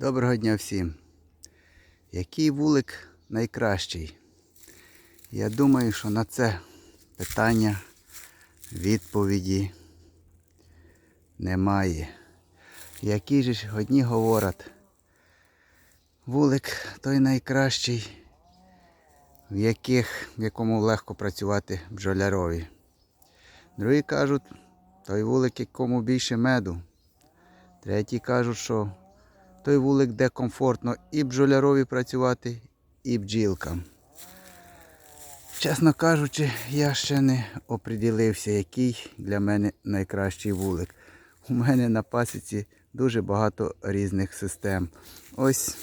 Доброго дня всім. Який вулик найкращий? Я думаю, що на це питання відповіді немає. Які ж одні говорять, вулик той найкращий, в, яких, в якому легко працювати бджолярові. Другі кажуть, той вулик, якому більше меду. Треті кажуть, що той вулик, де комфортно і бджолярові працювати, і бджілкам. Чесно кажучи, я ще не оприділився, який для мене найкращий вулик. У мене на пасіці дуже багато різних систем. Ось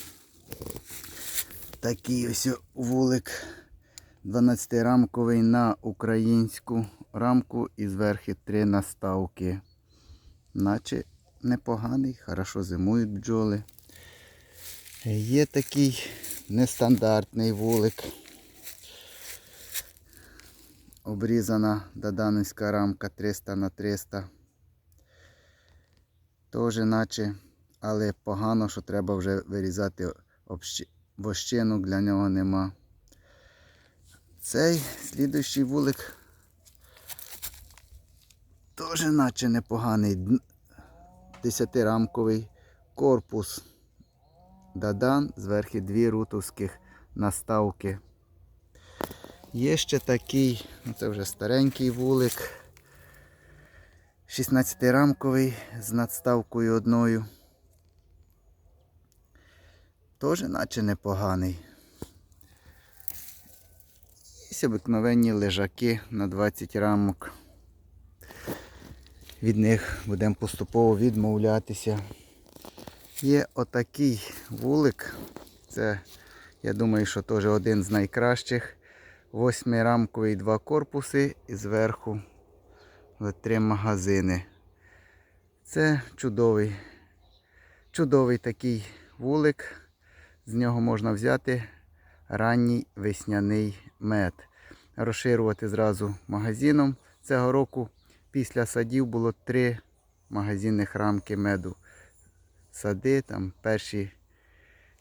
такий ось вулик 12-рамковий на українську рамку і зверху три наставки. Наче непоганий, хорошо зимують бджоли. Є такий нестандартний вулик. Обрізана доданська рамка 300 на 300. Теж наче, але погано, що треба вже вирізати вощину, для нього нема. Цей слідуючий вулик теж наче непоганий. Дн- Десятирамковий корпус. Дадан, зверху дві рутовських наставки. Є ще такий, ну це вже старенький вулик. 16-рамковий з надставкою одною. Теж наче непоганий. Є обикновенні лежаки на 20 рамок. Від них будемо поступово відмовлятися. Є отакий вулик. Це, я думаю, що теж один з найкращих. Восьмирамковий два корпуси і зверху три магазини. Це чудовий, чудовий такий вулик. З нього можна взяти ранній весняний мед. Розширювати зразу магазином. Цього року після садів було три магазинних рамки меду. Сади, там перші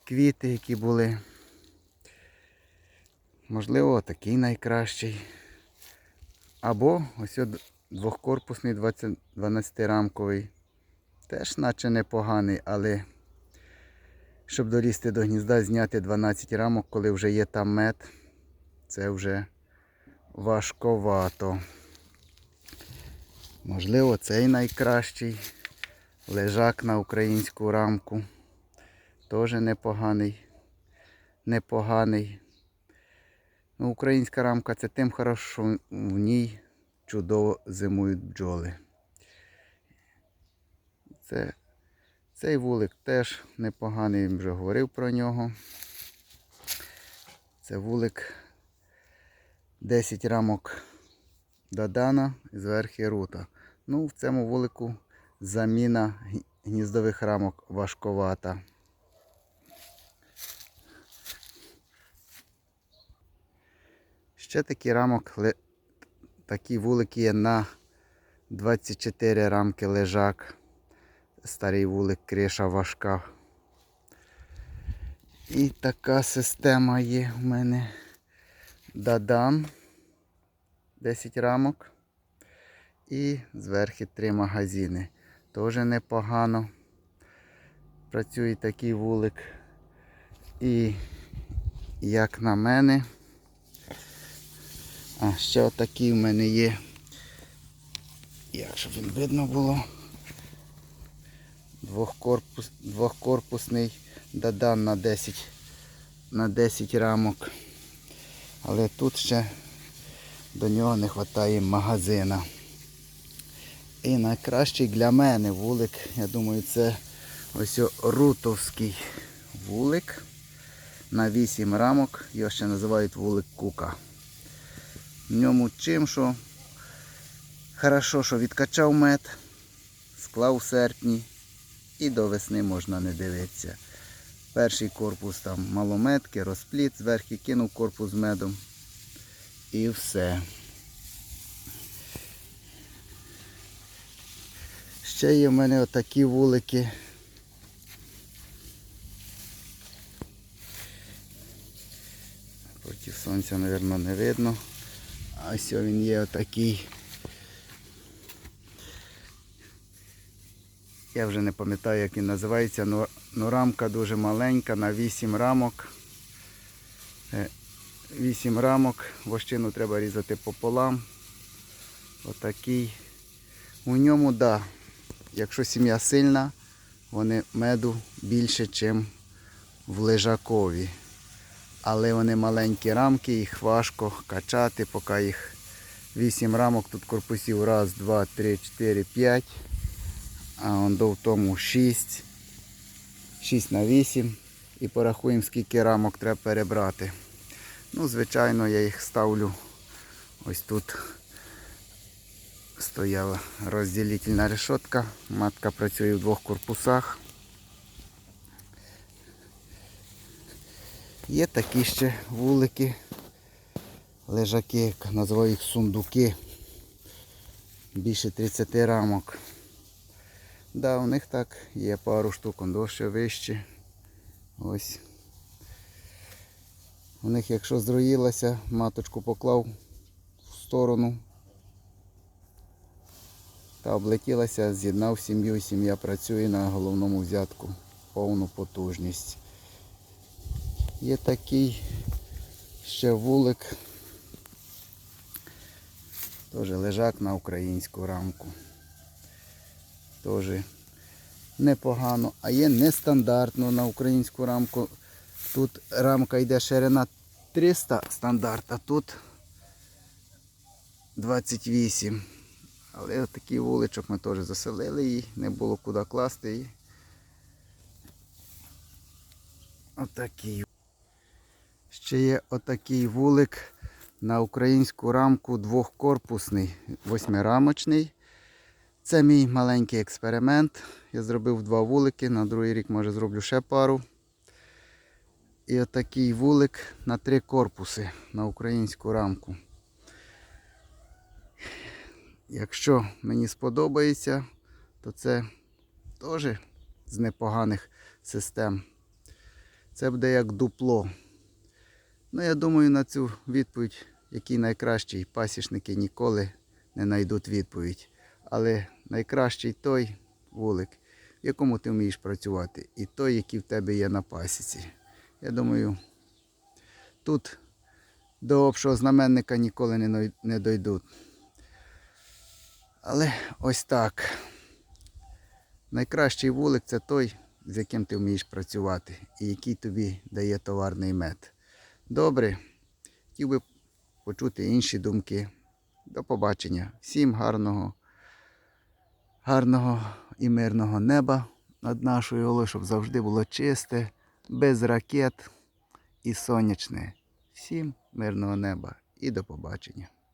квіти, які були. Можливо, такий найкращий. Або ось двохкорпусний 12-рамковий. Теж наче непоганий, але щоб долізти до гнізда, зняти 12 рамок, коли вже є там мед, це вже важковато. Можливо, цей найкращий. Лежак на українську рамку. Теж непоганий. Непоганий. Ну, українська рамка це тим хорошо, що в ній чудово зимують бджоли. Це, цей вулик теж непоганий, вже говорив про нього. Це вулик 10 рамок Дадана зверху рута. Ну, в цьому вулику заміна гніздових рамок важковата. Ще такий рамок, такі вулики є на 24 рамки лежак. Старий вулик, криша важка. І така система є в мене. Дадан 10 рамок. І зверху три магазини. Теж непогано. Працює такий вулик. І як на мене. А ще отакий в мене є. Як щоб він видно було. Двохкорпус, двохкорпусний дадан на 10, на 10 рамок. Але тут ще до нього не вистачає магазина. І найкращий для мене вулик, я думаю, це ось рутовський вулик на 8 рамок. Його ще називають вулик кука. В ньому чим, що хорошо, що відкачав мед, склав в серпні і до весни можна не дивитися. Перший корпус там малометки, розпліт, зверху кинув корпус медом. І все. ще є в мене отакі вулики. Проти сонця, мабуть, не видно. А ось він є отакий. Я вже не пам'ятаю, як він називається, але рамка дуже маленька, на 8 рамок. Е, 8 рамок, вощину треба різати пополам. Отакий. У ньому, так якщо сім'я сильна, вони меду більше, ніж в лежакові. Але вони маленькі рамки, їх важко качати, поки їх 8 рамок, тут корпусів раз, два, три, чотири, п'ять. А он до в тому 6. 6 на 8. І порахуємо, скільки рамок треба перебрати. Ну, звичайно, я їх ставлю. Ось тут стояла розділительна решетка. Матка працює в двох корпусах. Є такі ще вулики, лежаки, як називаю їх сундуки. Більше 30 рамок. Да, у них так є пару штук, он довше вище. Ось. У них, якщо зроїлася, маточку поклав в сторону та облетілася, з'єднав сім'ю, сім'я працює на головному взятку повну потужність. Є такий ще вулик, теж лежак на українську рамку. Теж непогано, а є нестандартно на українську рамку. Тут рамка йде ширина 300 стандарт, а тут 28. Але от такий вуличок ми теж заселили її, не було куди класти її. Отакий. Ще є отакий вулик на українську рамку двохкорпусний, восьмирамочний. Це мій маленький експеримент. Я зробив два вулики, на другий рік може зроблю ще пару. І отакий вулик на три корпуси на українську рамку. Якщо мені сподобається, то це теж з непоганих систем. Це буде як дупло. Ну, я думаю, на цю відповідь, який найкращий, пасічники ніколи не знайдуть відповідь. Але найкращий той вулик, в якому ти вмієш працювати, і той, який в тебе є на пасіці. Я думаю, тут до общого знаменника ніколи не дойдуть. Але ось так. Найкращий вулик це той, з яким ти вмієш працювати і який тобі дає товарний мед. Добре, хотів би почути інші думки. До побачення. Всім гарного, гарного і мирного неба над нашою головою, щоб завжди було чисте, без ракет і сонячне. Всім мирного неба і до побачення.